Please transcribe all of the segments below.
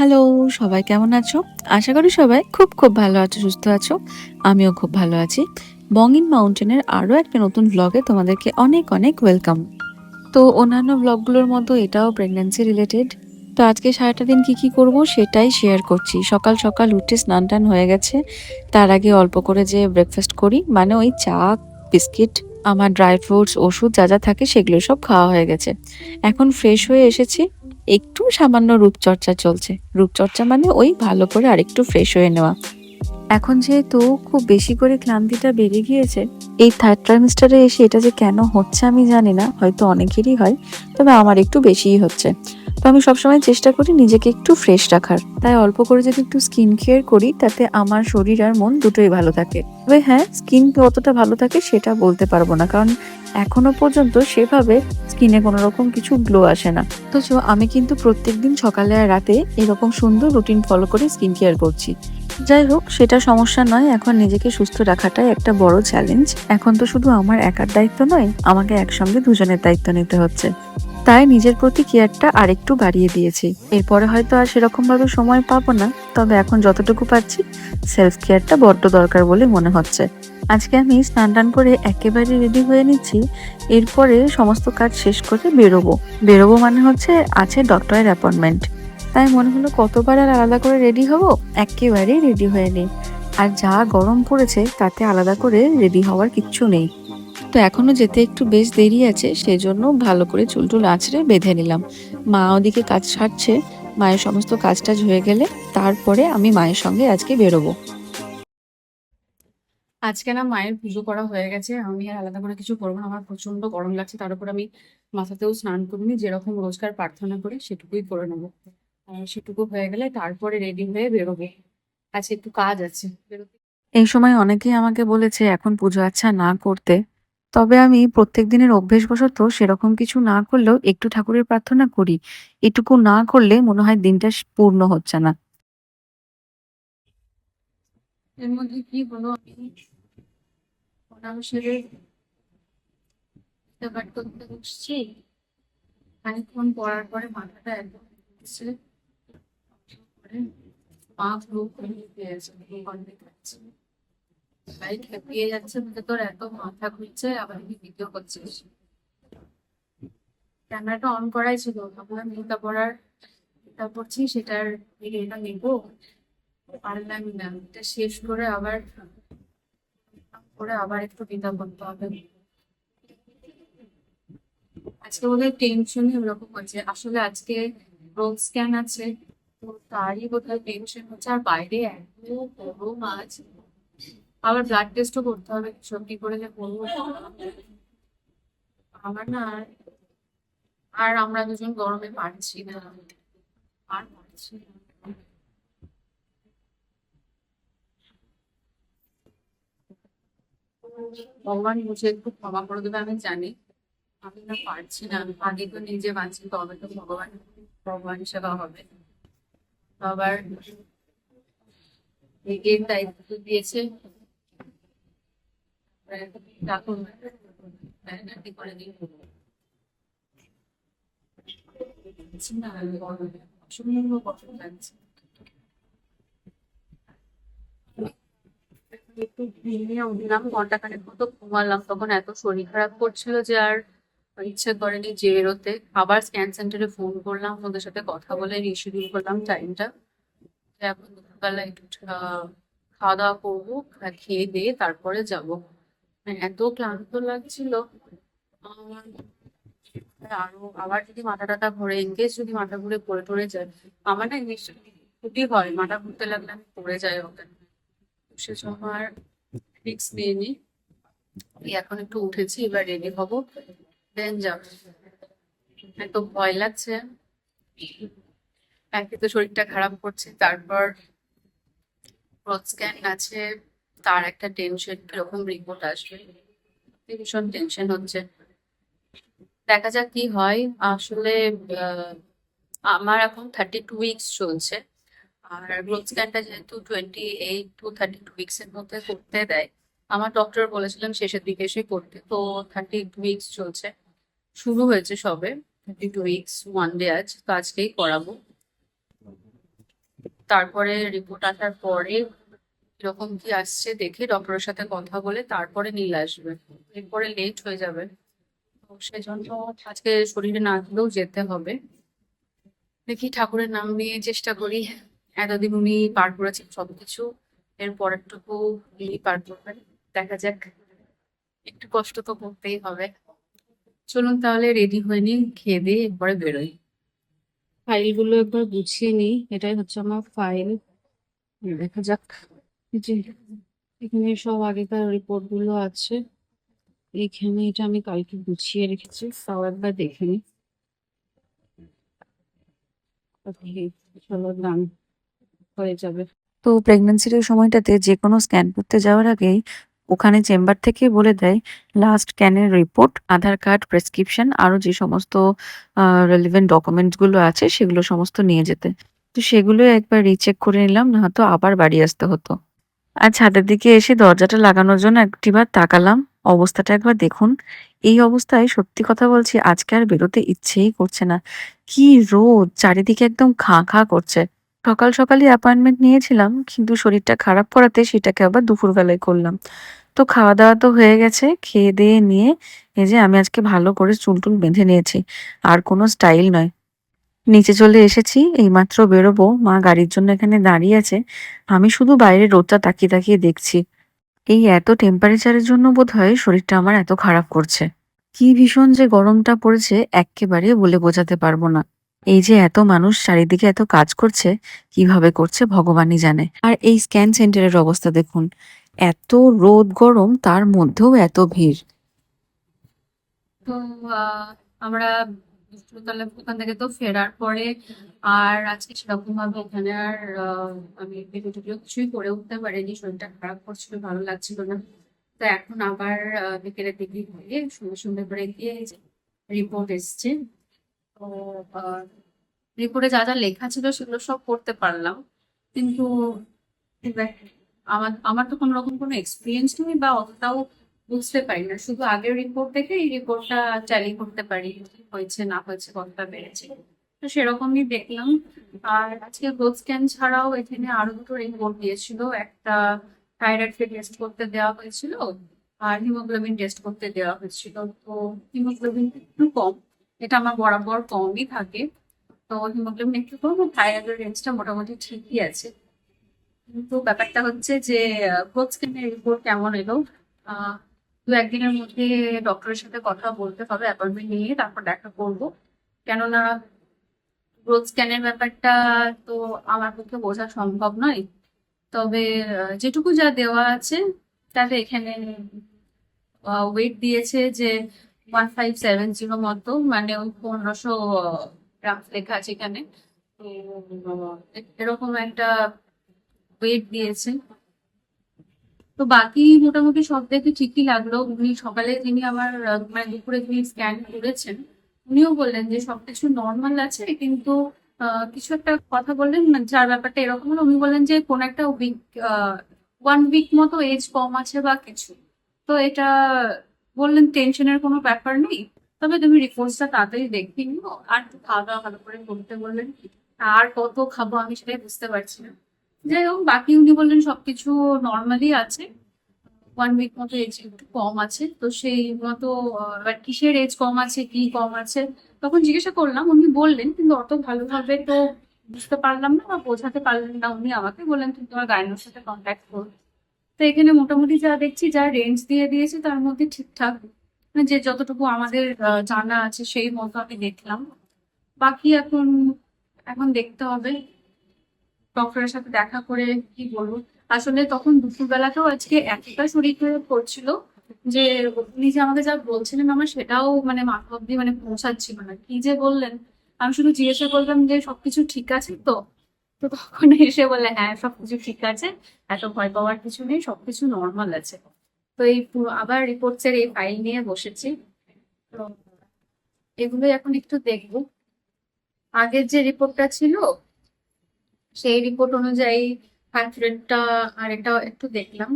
Hello সবাই কেমন আছো? আশা করি সবাই খুব খুব ভালো আছো, সুস্থ আছো। আমিও খুব ভালো আছি। বঙ্গিন মাউন্টেনের আরও একটা নতুন ব্লগে তোমাদেরকে অনেক অনেক ওয়েলকাম তো অন্যান্য ব্লগগুলোর মতো এটাও প্রেগন্যান্সি রিলেটেড তো আজকে সারাটা দিন কি কি করব সেটাই শেয়ার করছি। সকাল সকাল উঠে স্নান টান হয়ে গেছে। তার আগে অল্প করে যে ব্রেকফাস্ট করি মানে ওই চা, বিস্কিট, আমার ড্রাই ফ্রুটস ওষুধ যা যা থাকে সেগুলো সব খাওয়া হয়ে গেছে। এখন ফ্রেশ হয়ে এসেছি। একটু সামান্য রূপচর্চা চলছে। রূপচর্চা মানে ওই ভালো করে আরেকটু ফ্রেশ হয়ে নেওয়া। এখন যেহেতু খুব বেশি করে ক্লান্তিটা বেড়ে গিয়েছে, এই থার্ড ট্রাইমিস্টারে এসে এটা যে কেন হচ্ছে আমি জানি না, হয়তো অনেকেরই হয়, তবে আমার একটু বেশিই হচ্ছে। তো আমি সবসময় চেষ্টা করি নিজেকে একটু ফ্রেশ রাখার। তাই অল্প করে যদি একটু স্কিন কেয়ার করি, তাতে আমার শরীর আর মন দুটোই ভালো থাকে। তবে হ্যাঁ স্কিন কতটা ভালো থাকে সেটা বলতে পারব না, কারণ এখনও পর্যন্ত সেভাবে স্কিনে কোনো রকম কিছু গ্লো আসে না। অথচ আমি কিন্তু প্রত্যেকদিন সকালে আর রাতে এরকম সুন্দর রুটিন ফলো করে স্কিন কেয়ার করছি। যাই হোক, সেটা সমস্যা নয়। এখন নিজেকে সুস্থ রাখাটাই একটা বড় চ্যালেঞ্জ এখন তো শুধু আমার একার দায়িত্ব নয়, আমাকে একসঙ্গে দুজনের দায়িত্ব নিতে হচ্ছে। তাই নিজের প্রতি কেয়ারটা আরেকটু বাড়িয়ে দিয়েছি। এরপরে হয়তো আর সেরকম ভাবে সময় পাবো না, তবে এখন যতটুকু পাচ্ছি সেলফ কেয়ারটা বড্ড দরকার বলে মনে হচ্ছে। আজকে আমি স্নান টান করে একেবারে রেডি হয়ে নিচ্ছি। এরপরে সমস্ত কাজ শেষ করে বেরোবো। বেরোবো মানে হচ্ছে আছে ডক্টরের অ্যাপয়েন্টমেন্ট তাই মনে হলো কতবার আর আলাদা করে রেডি হব? একেবারেই রেডি হয়ে নেই আর যা গরম পড়েছে, তাতে আলাদা করে রেডি হওয়ার কিচ্ছু নেই। তো এখনও যেতে একটু বেশ দেরি আছে, সেজন্য ভালো করে চুল টুল আঁচড়ে বেঁধে নিলাম। মা ওদিকে কাজ সারছে, মায়ের সমস্ত কাজ টাজ হয়ে গেলে তারপরে আমি মায়ের সঙ্গে আজকে বেরোবো। আজকে না মায়ের পুজো করা হয়ে গেছে, আমি আর আলাদা করে কিছু করব না, আমার প্রচণ্ড গরম লাগছে, তার উপর আমি মাথাতেও স্নান করিনি, যেরকম রোজকার প্রার্থনা করি, সেটুকুই করে নেব। সেটুকু হয়ে গেলে তারপরে রেডি হয়ে বেরোবো। আজকে একটু কাজ আছে। বেরোতে এই সময় অনেকেই আমাকে বলেছে এখন পুজো আচ্ছা না করতে। তবে আমি প্রত্যেক দিনের অভ্যেসবশত সেরকম কিছু না করলেও একটু ঠাকুরের প্রার্থনা করি। এটুকু না করলে মনে হয় দিনটা পূর্ণ হচ্ছে না। এর মধ্যে কি হলো? আমি ব্যাপার করতে বসছি। খানিক্ষণ পড়ার পরে মাথাটা একদম যাচ্ছে তোর এত মাথা ঘুরছে, আবার ভিডিও ক্যামেরাটা অন করাই ছিল ভাবলাম গীতা পড়ার গীতা পড়ছি সেটার ভিডিওটা নেব, পারলাম না। এটা শেষ করে আবার করে আবার একটু গীতা করতে হবে। আজকে বোধহয় টেনশনই ওরকম হচ্ছে আসলে আজকে রোগ স্ক্যান আছে। তো তারই বোধহয় টেনশন হচ্ছে, আর বাইরে এত গরম আজ আবার ব্লাড টেস্টও করতে হবে, সব কি করে যে করব? আমার না আর- আমরা দুজন গরমে পারছি না। আর পারছি না। ভগবান বুঝে একটু ক্ষমা করে দেবে, আমি জানি। আমি না পারছি না আগে তো নিজে বাঁচি, তবে তো ভগবান ভগবান সেবা হবে। আবার এগের দায়িত্ব দিয়েছে। ডাকুন ব্যানারটি করে দিন একটু ঘুমিয়ে উঠলাম ঘণ্টা খানেক মতো ঘুমালাম। তখন এত শরীর খারাপ করছিল যে আর ইচ্ছে করেনি যে বেরোতে আবার স্ক্যান সেন্টারে ফোন করলাম, ওদের সাথে কথা বলে রিশিডিউল করলাম টাইমটা এখন দুপুরবেলা একটু খাওয়া দাওয়া করব খেয়ে দিয়ে তারপরে যাব। এত ক্লান্ত লাগছিল। আরও, আবার যদি মাথা টাথা ঘুরে ইনকেস যদি মাথা ঘুরে পড়ে টরে যায়, আমার না নিশ্চয়ই ক্ষতি হয়, মাথা ঘুরতে লাগলে আমি পড়ে যাই ওখানে সেজন্য আর রিক্স নিইনি। এই এখন একটু উঠেছি, এবার রেডি হব। এত ভয় লাগছে। একে তো শরীরটা খারাপ করছে। তারপর স্ক্যান আছে। তার একটা টেনশন কীরকম রিপোর্ট আসবে? ভীষণ টেনশন হচ্ছে। দেখা যাক কি হয়। আসলে আমার এখন থার্টি টু উইকস চলছে। আর গ্রোথ স্ক্যানটা যেহেতু twenty eight to thirty two weeks এর মধ্যে করতে দেয়। আমার ডক্টর বলেছিলেন শেষের দিকে এসে করতে। তো থার্টি উইকস চলছে। শুরু হয়েছে সবে। Thirty two weeks one day আজ। তো আজকেই করাবো। তারপরে রিপোর্ট আসার পরে এরকম কি আসছে দেখে ডক্টরের সাথে কথা বলে তারপরে নীল আসবে। এরপরে লেট হয়ে যাবে। তো সেজন্য আজকে শরীরে না গেলেও যেতে হবে। দেখি ঠাকুরের নাম নিয়ে চেষ্টা করি। এতদিন উনি পার করেছেন সবকিছু। এর পরেরটুকু উনি পার করবেন। দেখা যাক একটু কষ্ট তো করতেই হবে। চলুন তাহলে রেডি হয়ে নিই খেয়ে দিয়ে একবারে বেরোই। ফাইলগুলো একবার গুছিয়ে নিই এটাই হচ্ছে আমার ফাইল। দেখা যাক যে এখানে সব আগেকার রিপোর্টগুলো আছে। এইখানে এটা আমি কালকে গুছিয়ে রেখেছি তাও একবার দেখে নিই। চলো ডান হয়ে যাবে। তো প্রেগন্যান্সির ওই সময়টাতে যে কোনো স্ক্যান করতে যাওয়ার আগেই ওখানে চেম্বার থেকে বলে দেয় লাস্ট ক্যানের রিপোর্ট আধার কার্ড প্রেসক্রিপশন আরও যে সমস্ত রেলিভেন্ট ডকুমেন্টসগুলো আছে সেগুলো সমস্ত নিয়ে যেতে। তো সেগুলো একবার রিচেক করে নিলাম, না হয়তো আবার বাড়ি আসতে হতো। আর ছাদের দিকে এসে দরজাটা লাগানোর জন্য একটিবার তাকালাম। অবস্থাটা একবার দেখুন। এই অবস্থায় সত্যি কথা বলছি, আজকে আর বেরোতে ইচ্ছেই করছে না। কি রোদ, চারিদিকে একদম খাঁ খাঁ করছে। সকাল সকালই অ্যাপয়েন্টমেন্ট নিয়েছিলাম, কিন্তু শরীরটা খারাপ করাতে সেটাকে আবার দুপুরবেলায় করলাম। তো খাওয়া দাওয়া তো হয়ে গেছে, খেয়ে দিয়ে নিয়ে এই যে আমি আজকে ভালো করে চুল টুল বেঁধে নিয়েছি, আর কোনো স্টাইল নয়। নিচে চলে এসেছি, এইমাত্র বেরোবো, মা গাড়ির জন্য এখানে দাঁড়িয়ে আছে, আমি শুধু বাইরে রোদটা তাকিয়ে তাকিয়ে দেখছি। এই এত টেম্পারেচারের জন্য বোধহয় শরীরটা আমার এত খারাপ করছে। কি ভীষণ যে গরমটা পড়েছে, এক্কেবারে বলে বোঝাতে পারব না। এই যে এত মানুষ চারিদিকে এত কাজ করছে, কীভাবে করছে ভগবানই জানে। আর এই স্ক্যান সেন্টারের অবস্থা দেখুন এত রোদ গরম, তার মধ্যেও এত ভিড়। তো আমরা দুপুরবেলা ওখান থেকে তো ফেরার পরে আর আজকে সেরকম ভাবে এখানে আর আমি ভিডিও কিছুই করে উঠতে পারিনি, শরীরটা খারাপ করছিল, ভালো লাগছিল না। তো এখন আবার বিকেলের দিকে হয়ে সন্ধ্যে সন্ধ্যে করে গিয়ে রিপোর্ট এসছে। তো রিপোর্টে যা যা লেখা ছিল সেগুলো সব করতে পারলাম। কিন্তু আমার আমার তো কোনো রকম কোনো এক্সপিরিয়েন্স নেই বা অতটাও বুঝতে পারি না। শুধু আগের রিপোর্ট দেখে এই রিপোর্টটা ট্যালি করতে পারি, হয়েছে, না হয়েছে, কতটা বেড়েছে। তো সেরকমই দেখলাম। আর আজকে গ্রোথ স্ক্যান ছাড়াও এখানে আরও দুটো রিপোর্ট দিয়েছিল। একটা থাইরয়েডকে টেস্ট করতে দেওয়া হয়েছিল আর হিমোগ্লোবিন টেস্ট করতে দেওয়া হয়েছিল। তো হিমোগ্লোবিন একটু কম, এটা আমার বরাবর কমই থাকে। তো হিমোগ্লোবিন একটু কম থাইরয়েডের রেঞ্জটা মোটামুটি ঠিকই আছে। কিন্তু ব্যাপারটা হচ্ছে যে গ্রোথ স্ক্যানের রিপোর্ট কেমন এলো? দু একদিনের মধ্যে ডক্টরের সাথে কথা বলতে হবে অ্যাপয়েন্টমেন্ট নিয়ে তারপর দেখা করব। কেননা গ্রোথ স্ক্যানের ব্যাপারটা তো আমার পক্ষে বোঝা সম্ভব নয়। তবে যেটুকু যা দেওয়া আছে, তাতে এখানে ওয়েট দিয়েছে যে ওয়ান ফাইভ সেভেন জিরো মতো মানে ওই পনেরোশো গ্রাম লেখা আছে এখানে। তো, এরকম একটা ওয়েট দিয়েছে তো বাকি মোটামুটি সব দেখে ঠিকই লাগল। উনি সকালে যিনি আমার মানে দুপুরে যিনি স্ক্যান করেছেন। উনিও বললেন যে সবকিছু নর্মাল আছে, কিন্তু কিছু একটা কথা বললেন যার ব্যাপারটা এরকম হলো, উনি বললেন যে কোন একটা উইক ওয়ান উইক মতো এজ কম আছে বা কিছু। তো এটা বললেন টেনশনের কোনো ব্যাপার নেই। তবে তুমি রিপোর্টসটা তাড়াতাড়ি দেখিয়ে নিও। আর খাওয়া দাওয়া ভালো করে করতে বললেন। আর কত খাব আমি সেটাই বুঝতে পারছি না। যাই হোক বাকি উনি বললেন সবকিছু নর্মালি আছে। ওয়ান উইক মতো এজ একটু কম আছে। তো সেই মতো এবার কিসের এজ কম আছে, কি কম আছে? তখন জিজ্ঞাসা করলাম, উনি বললেন, কিন্তু অত ভালোভাবে তো বুঝতে পারলাম না বা বোঝাতে পারলেন না উনি আমাকে। বললেন, তুমি তোমার গাইনোর সাথে কন্ট্যাক্ট করো। তো এখানে মোটামুটি যা দেখছি, যা রেঞ্জ দিয়ে দিয়েছে, তার মধ্যে ঠিকঠাক। মানে যে যতটুকু আমাদের জানা আছে, সেই মতো আমি দেখলাম। বাকি এখন এখন দেখতে হবে। ডক্টরের সাথে দেখা করে কি বলব? আসলে তখন দুপুরবেলাতেও আজকে এতটা শরীর খারাপ করছিল যে উনি যে আমাকে যা বলছিলেন আমার সেটাও মানে মাথা অব্দি মানে পৌঁছাচ্ছিল না। কি যে বললেন? আমি শুধু জিজ্ঞাসা করলাম যে সবকিছু ঠিক আছে তো? তো তখন এসে বলে হ্যাঁ সবকিছু ঠিক আছে, এত ভয় পাওয়ার কিছু নেই, সবকিছু নর্মাল আছে। তো এই আবার রিপোর্টস এর এই ফাইল নিয়ে বসেছি। তো এগুলো এখন একটু দেখব। আগের যে রিপোর্টটা ছিল সেই রিপোর্ট অনুযায়ী হার্ট রেটটা আর এটা একটু দেখলাম।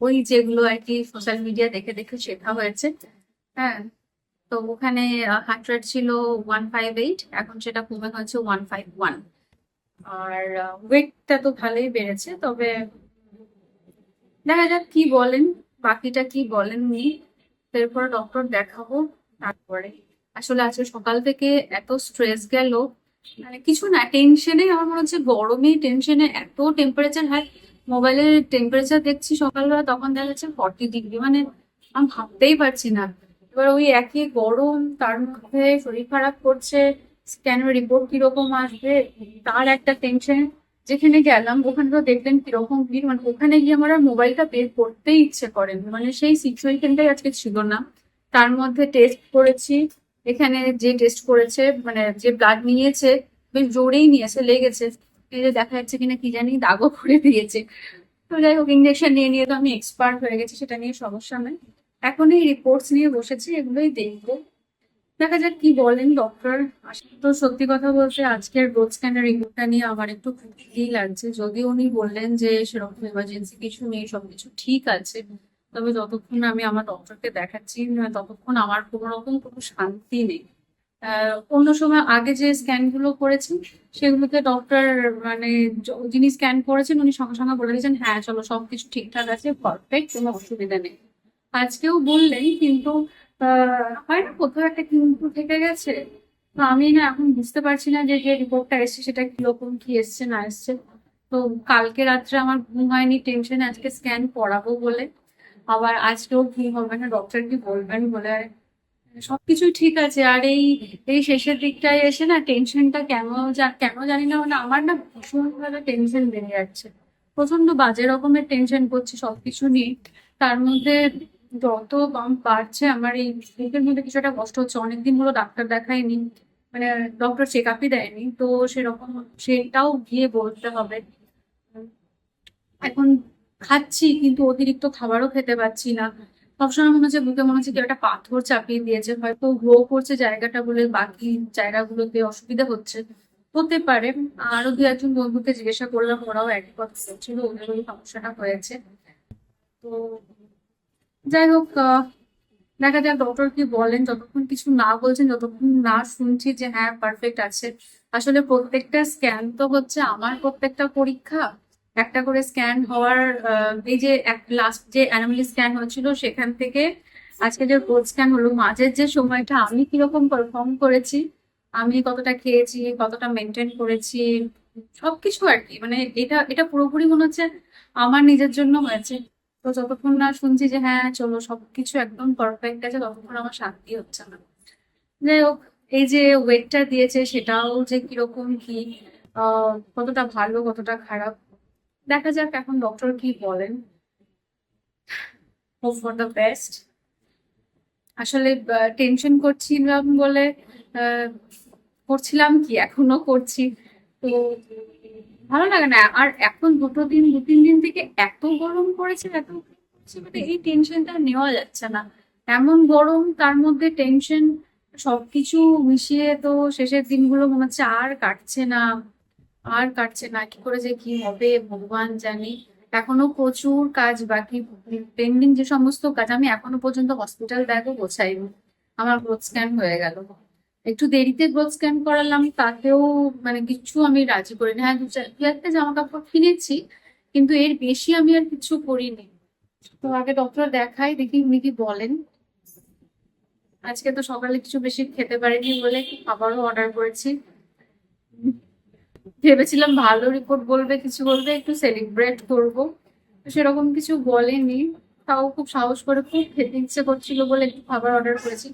ওই যেগুলো আর কি সোশ্যাল মিডিয়া দেখে দেখে শেখা হয়েছে। হ্যাঁ তো ওখানে হার্ট রেট ছিল ওয়ান ফাইভ এইট এখন সেটা কমে হয়েছে ওয়ান ফাইভ ওয়ান আর ওয়েটটা তো ভালোই বেড়েছে, তবে দেখা যাক কি বলেন, বাকিটা কি বলেন উনি এরপরে ডক্টর দেখাবো, তারপরে। আসলে আজকে সকাল থেকে এত স্ট্রেস গেল মানে কিছু না টেনশনে আমার মনে হচ্ছে গরমে টেনশনে এত টেম্পারেচার হাই মোবাইলের টেম্পারেচার দেখছি সকালবেলা, তখন দেখা যাচ্ছে ফর্টি ডিগ্রি মানে আমি ভাবতেই পারছি না। এবার ওই একই গরম, তার মধ্যে শরীর খারাপ করছে স্ক্যানের রিপোর্ট কীরকম আসবে, তার একটা টেনশন যেখানে গেলাম ওখানে তো দেখলেন কীরকম ভিড় মানে ওখানে গিয়ে আমার আর মোবাইলটা বের করতেই ইচ্ছে করেন। মানে সেই সিচুয়েশনটাই আজকে ছিল না। তার মধ্যে টেস্ট করেছি এখানে যে টেস্ট করেছে মানে যে ব্লাড নিয়েছে, বেশ জোরেই নিয়েছে, লেগেছে। দেখা যাচ্ছে কিনা কি জানি দাগও করে দিয়েছে। তো যাই হোক ইঞ্জেকশন নিয়ে নিয়ে তো আমি এক্সপার্ট হয়ে গেছি, সেটা নিয়ে সমস্যা নেই। এখন এই রিপোর্টস নিয়ে বসেছি, এগুলোই দেখব। দেখা যাক কি বলেন ডক্টর তো সত্যি কথা বলতে আজকের ব্রোড স্ক্যানের রিপোর্টটা নিয়ে আমার একটু খুশি লাগছে। যদিও উনি বললেন যে সেরকম এমার্জেন্সি কিছু নেই, সবকিছু ঠিক আছে। তবে যতক্ষণ আমি আমার ডক্টরকে দেখাচ্ছি ততক্ষণ আমার কোনো রকম কোনো শান্তি নেই। অন্য সময় আগে যে স্ক্যানগুলো করেছি সেগুলোতে ডক্টর মানে যিনি স্ক্যান করেছেন, উনি সঙ্গে সঙ্গে বলে দিয়েছেন হ্যাঁ চলো, সবকিছু ঠিকঠাক আছে পারফেক্ট কোনো অসুবিধা নেই। আজকেও বললেন, কিন্তু হয় না, কোথাও একটা কিন্তু থেকে গেছে। তো আমি না এখন বুঝতে পারছি না যে যে রিপোর্টটা এসছে, সেটা কীরকম, কি এসছে, না এসছে। তো কালকে রাত্রে আমার ঘুম হয়নি টেনশন আজকে স্ক্যান করাবো বলে। আবার আজকেও কি হবে না ডক্টর কি বলবেন বলে সবকিছুই ঠিক আছে। আর এই এই শেষের দিকটায় এসে না টেনশনটা কেন কেন জানি না মানে আমার না ভীষণ ভাবে টেনশন বেড়ে যাচ্ছে। প্রচণ্ড বাজে রকমের টেনশন করছি সবকিছু নিয়ে। তার মধ্যে যত বাড়ছে, আমার এই বুকের মধ্যে একটা কষ্ট হচ্ছে। অনেকদিন হলো ডাক্তার দেখায়নি মানে ডক্টর চেক আপই দেয়নি, তো সেরকম, সেটাও গিয়ে বলতে হবে। এখন খাচ্ছি, কিন্তু অতিরিক্ত খাবারও খেতে পাচ্ছি না। সবসময় মনে হচ্ছে বুকে মনে হচ্ছে কেউ একটা পাথর চাপিয়ে দিয়েছে, হয়তো গ্রো করছে জায়গাটা বলে বাকি জায়গাগুলোতে অসুবিধা হচ্ছে। হতে পারে। আরও দু একজন বন্ধুকে জিজ্ঞাসা করলাম, ওরাও একই কথা বলছিল ওদের ওই সমস্যাটা হয়েছে। তো যাই হোক দেখা যাক ডক্টর কি বলেন, যতক্ষণ কিছু না বলছেন, যতক্ষণ না শুনছি যে হ্যাঁ পারফেক্ট আছে। আসলে প্রত্যেকটা স্ক্যান তো হচ্ছে আমার প্রত্যেকটা পরীক্ষা। একটা করে স্ক্যান হওয়ার এই যে লাস্ট যে অ্যানোমালি স্ক্যান হয়েছিল সেখান থেকে আজকে যে ব্রোড স্ক্যান হলো, মাঝের যে সময়টা আমি কীরকম পারফর্ম করেছি, আমি কতটা খেয়েছি, কতটা মেনটেন করেছি, সবকিছু আর কি। মানে এটা এটা পুরোপুরি মনে হচ্ছে আমার নিজের জন্য হয়েছে। তো যতক্ষণ না শুনছি যে হ্যাঁ চলো, সবকিছু একদম পারফেক্ট আছে, ততক্ষণ আমার শান্তি হচ্ছে না। যাই হোক, এই যে ওয়েটটা দিয়েছে সেটাও যে কীরকম কি কতটা ভালো, কতটা খারাপ দেখা যাক এখন ডক্টর কি বলেন। ফর দ্য বেস্ট আসলে টেনশন করছিলাম বলে করছিলাম কি, এখনও করছি। তো ভালো লাগে না। আর এখন দুটো দিন, দু তিন দিন থেকে এত গরম পড়েছে, এত মানে এই টেনশনটা নেওয়া যাচ্ছে না। এমন গরম, তার মধ্যে টেনশন সবকিছু মিশিয়ে তো শেষের দিনগুলো মনে হচ্ছে আর কাটছে না। আর কাটছে না। কি করে যে কি হবে? ভগবান জানি। এখনও প্রচুর কাজ বাকি। পেন্ডিং যে সমস্ত কাজ, আমি এখনও পর্যন্ত হসপিটাল ব্যাগও গোছাইনি। আমার ব্রোথ স্ক্যান হয়ে গেল। একটু দেরিতে ব্রোথ স্ক্যান করালাম, তাতেও মানে কিছু আমি রাজি করিনি। হ্যাঁ দু একটা জামা কাপড় কিনেছি, কিন্তু এর বেশি আমি আর কিছু করিনি। তো আগে ডক্টর দেখাই, দেখি উনি কি বলেন। আজকে তো সকালে কিছু বেশি খেতে পারিনি বলে খাবারও অর্ডার করেছি। ভেবেছিলাম ভালো রিপোর্ট বলবে, কিছু বলবে, একটু সেলিব্রেট করব। সেরকম কিছু বলেনি। তাও খুব সাহস করে, খুব খেতে ইচ্ছে করছিল বলে একটু খাবার অর্ডার করেছি।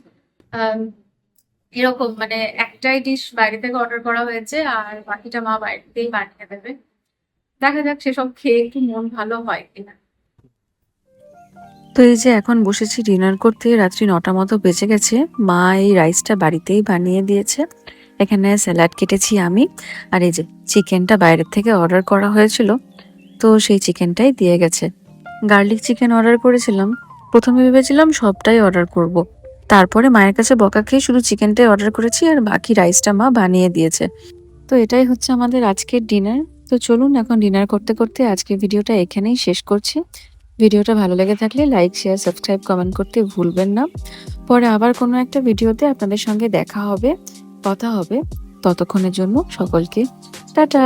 এরকম মানে একটাই ডিশ বাইরে থেকে অর্ডার করা হয়েছে, আর বাকিটা মা থেকেই বানিয়ে দেবে। দেখা যাক সেসব খেয়ে একটু মন ভালো হয় কিনা। তো এই যে এখন বসেছি ডিনার করতে, রাত্রি নটা মতো বেজে গেছে। মা এই রাইসটা বাড়িতেই বানিয়ে দিয়েছে। এখানে স্যালাড কেটেছি আমি। আর এই যে চিকেনটা বাইরের থেকে অর্ডার করা হয়েছিল, তো সেই চিকেনটাই দিয়ে গেছে। গার্লিক চিকেন অর্ডার করেছিলাম। প্রথমে ভেবেছিলাম সবটাই অর্ডার করব। তারপরে মায়ের কাছে বকা খেয়ে শুধু চিকেনটাই অর্ডার করেছি আর বাকি রাইসটা মা বানিয়ে দিয়েছে। তো এটাই হচ্ছে আমাদের আজকের ডিনার। তো চলুন এখন ডিনার করতে করতে আজকের ভিডিওটা এখানেই শেষ করছি। ভিডিওটা ভালো লেগে থাকলে লাইক, শেয়ার, সাবস্ক্রাইব, কমেন্ট করতে ভুলবেন না। পরে আবার কোনো একটা ভিডিওতে আপনাদের সঙ্গে দেখা হবে। কথা হবে। ততক্ষণের জন্য সকলকে টাটা।